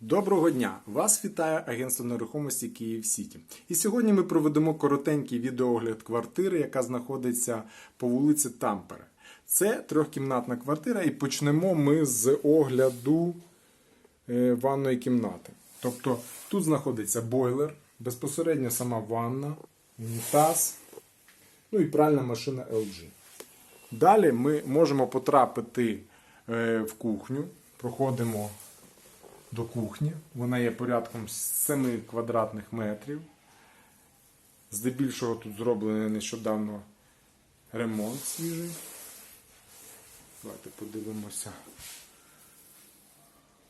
Доброго дня! Вас вітає агентство нерухомості Київ Сіті. І сьогодні ми проведемо коротенький відеоогляд квартири, яка знаходиться по вулиці Тампере. Це трьохкімнатна квартира, і почнемо ми з огляду е, ванної кімнати. Тобто тут знаходиться бойлер, безпосередньо сама ванна, унітаз, ну і пральна машина LG. Далі ми можемо потрапити е, в кухню, проходимо до кухні. Вона є порядком 7 квадратних метрів. Здебільшого тут зроблений нещодавно ремонт свіжий. Давайте подивимося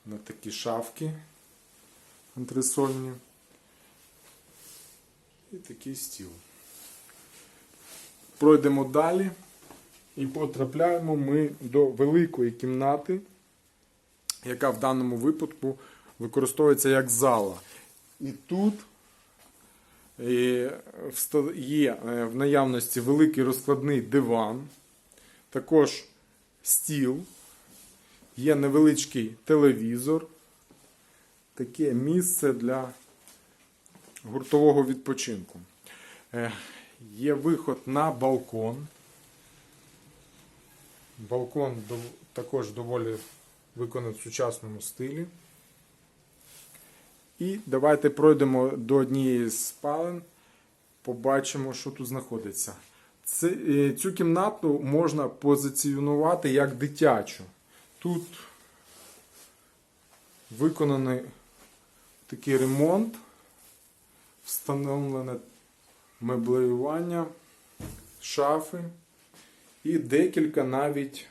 на такі шафки антресольні. І такий стіл. Пройдемо далі і потрапляємо ми до великої кімнати яка в даному випадку використовується як зала. І тут е, є е, в наявності великий розкладний диван, також стіл, є невеличкий телевізор, таке місце для гуртового відпочинку. Е, Є виход на балкон. Балкон також доволі виконаний в сучасному стилі. І давайте пройдемо до однієї з спален, побачимо, що тут знаходиться. Е, цю кімнату можна позиціонувати як дитячу. Тут виконаний такий ремонт, встановлене меблеювання, шафи і декілька навіть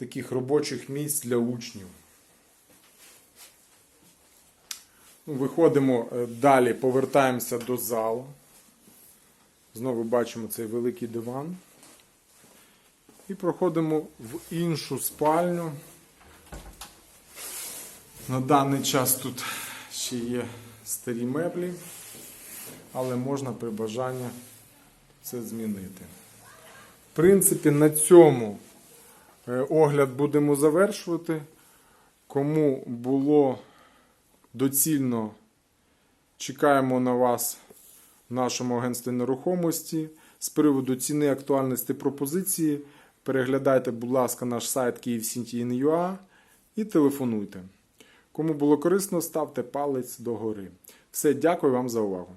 таких робочих місць для учнів. Ну, Виходимо е, далі, повертаємося до залу. Знову бачимо цей великий диван. І проходимо в іншу спальню. На даний час тут ще є старі меблі, але можна при бажанні це змінити. В принципі, на цьому огляд будемо завершувати. Кому було доцільно, чекаємо на вас в нашому агентстві нерухомості. З приводу ціни актуальності пропозиції. Переглядайте, будь ласка, наш сайт KievCity.ua і телефонуйте. Кому було корисно, ставте палець догори. Все, дякую вам за увагу.